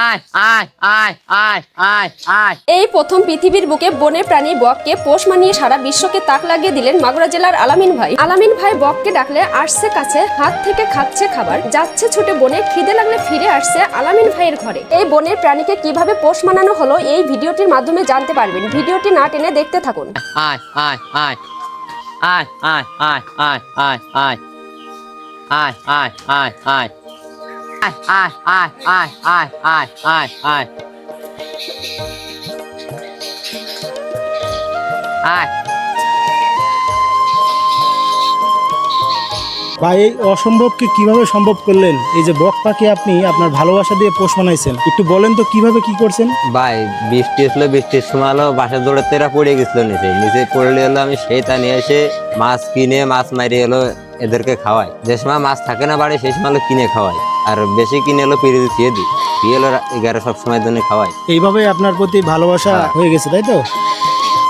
আয় আয় আয় আয় আয় আয় এই প্রথম পৃথিবীর বুকে বনে প্রাণী বককে পোষ মানিয়ে সারা বিশ্বকে তাক লাগিয়ে দিলেন মাগুরা জেলার আলামিন ভাই আলামিন ভাই বককে ডাকলে আসছে কাছে হাত থেকে খাচ্ছে খাবার যাচ্ছে ছুটে বনে খিদে লাগলে ফিরে আসছে আলামিন ভাইয়ের ঘরে এই বনের প্রাণীকে কীভাবে পোষ মানানো হলো এই ভিডিওটির মাধ্যমে জানতে পারবেন ভিডিওটি না টেনে দেখতে থাকুন আয় আয় আয় আয় আয় আয় আয় আয় আয় আয় আয় আয় আয় আয় আয় আয় আয় আয় আয় আয় আয় বা এই অসম্ভবকে কীভাবে সম্ভব করলেন? এই যে বক পাখি আপনি আপনার ভালোবাসা দিয়ে পোষ মানাইছেন একটু বলেন তো কীভাবে কি করছেন? ভাই বৃষ্টি আসলো বৃষ্টির সময় হলো বাসা দৌড়ে তেরা পড়ে গেছিল নিচে। নিচে পড়লে হলো আমি সেইটা নিয়ে এসে মাছ কিনে মাছ মারি এলো এদেরকে খাওয়াই। যে সময় মাছ থাকে না বাড়ি সেই সময় কিনে খাওয়াই। আর বেশি কিনে এলো পিড়ি দিয়ে দিই। হলো এগারো সব সময়ের জন্য খাওয়াই। এইভাবে আপনার প্রতি ভালোবাসা হয়ে। গেছে তাই তো?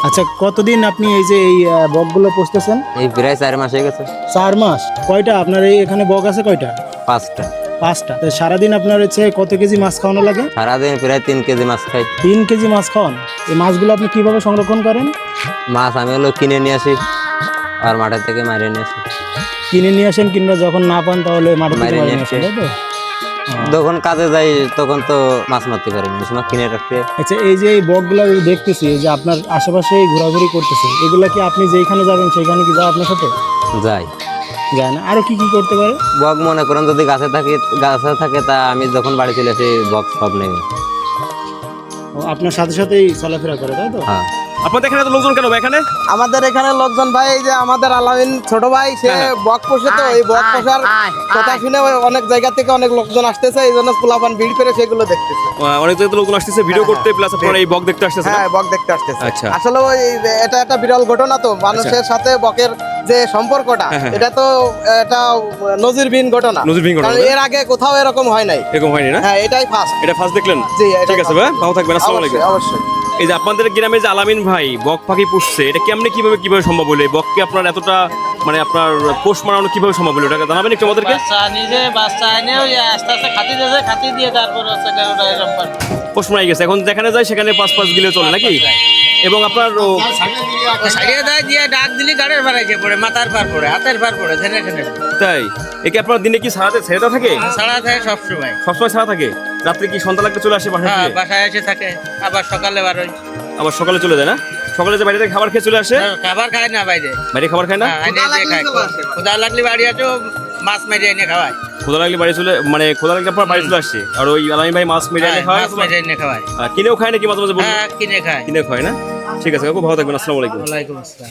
আচ্ছা কতদিন আপনি এই যে এই বকগুলো পুষতেছেন? এই প্রায় চার মাস হয়ে গেছে। চার মাস? কয়টা? আপনার এই এখানে বক আছে কয়টা? পাঁচটা। পাঁচটা। তো সারাদিন আপনার হচ্ছে কত কেজি মাছ খাওয়ানো লাগে? সারাদিন প্রায় তিন কেজি মাছ খাই। তিন কেজি মাছ খাওয়ান? এই মাছগুলো আপনি কীভাবে সংরক্ষণ করেন? মাছ আমি হলো কিনে নিয়ে আসি আর মাঠের থেকে মারিয়ে নিয়ে আসি। কিনে নিয়ে আসেন কিংবা যখন না পান তাহলে মাঠে বাইরে নিয়ে আসেন। তাই তো? যখন কাজে যাই তখন তো মাছ মারতে পারি না সময় কিনে রাখতে। আচ্ছা এই যে এই বকগুলো দেখতেছি যে আপনার আশেপাশে ঘোরাঘুরি করতেছে এগুলা কি আপনি যেখানে যাবেন সেখানে কি যায় আপনার সাথে? যাই। যায় না। আরও কি কি করতে পারে? বক মনে করেন যদি গাছে থাকে গাছে থাকে তা আমি যখন বাড়ি চলে আসি বক সব নেই। ও, আপনার সাথে সাথেই চলাফেরা করে তাই তো? হ্যাঁ। আপনাদের এখানে এত লোকজন কেন ভাই এখানে? আমাদের এখানে লোকজন ভাই এই যে আমাদের আলামিন ছোট ভাই সে হ্যাঁ। বক পোষে তো এই বক পোষার কথা শুনে অনেক জায়গা থেকে অনেক লোকজন আসতেছে এই জন্য পোলাপান ভিড় করে সেগুলো দেখতেছে। অনেক জায়গায় তো লোকজন আসতেছে ভিডিও হ্যাঁ, করতে প্লাস আপনারা এই বক দেখতে আসতেছে হ্যাঁ বক দেখতে আসতেছে। আচ্ছা। আসলে ওই এটা একটা বিরল ঘটনা তো মানুষের সাথে বকের যে সম্পর্কটা হ্যাঁ, হ্যাঁ। এটা তো এটা নজিরবিহীন ঘটনা। নজিরবিহীন ঘটনা, এর আগে কোথাও এরকম হয় নাই। এরকম হয়নি না? হ্যাঁ এটাই ফার্স্ট এটা ফার্স্ট দেখলেন? জি ঠিক আছে ভাই ভালো থাকবেন আসসালামু আলাইকুম। অবশ্যই। এই যে আপনাদের গ্রামে যে আলামিন ভাই বক পাখি পুষছে এটা কেমনে কীভাবে কীভাবে সম্ভব হলো? এই বককে আপনার এতটা মানে আপনার পোষ মারানো কীভাবে সম্ভব হলো? এটা জানাবেন একটু আমাদেরকে? নিজে বাচ্চা এনে ওই আস্তে আস্তে খাতি দিয়েছে খাতি দিয়ে তারপর। পোষ মারাই গেছে। এখন যেখানে যায় সেখানে পাঁচ পাঁচ গিলে চলে নাকি? এবং আপনার সারিয়ে দেয় দিয়ে ডাক দিলি গাড়ির বাড়াইছে পড়ে মাথার পার পড়ে হাতের পার পড়ে ঠেনে। তাই? একে আপনার দিনে কি সারাতে ছেড়ে থাকে? ছাড়া থাকে সবসময়। সবসময় ছাড়া থাকে? রাত্রে কি সন্ধ্যা লাগতে চলে আসে বাসায় হ্যাঁ? বাসায় এসে থাকে আবার সকালে বারোই আবার সকালে চলে যায় না? সকালে যে থেকে খাবার খেয়ে চলে আসে? খাবার খায় না বাইরে। বাইরে খাবার খায় না? হ্যাঁ, খোদা লাগলে বাড়ি আছে মাছ মেরে এনে খাওয়ায়। খোদা লাগলে বাড়ি চলে মানে খোদা লাগলে আপনার বাড়ি চলে আসছে আর ওই আলামি ভাই মাছ মেরে এনে হ্যাঁ, খায় মাছ মেরে এনে খাওয়ায়। কিনেও খায় নাকি মাঝে মাঝে কিনে খায়। কিনে খায় না? ঠিক আছে কাকু ভালো থাকবেন আসসালামু আলাইকুম। ওয়ালাইকুম আসসালাম।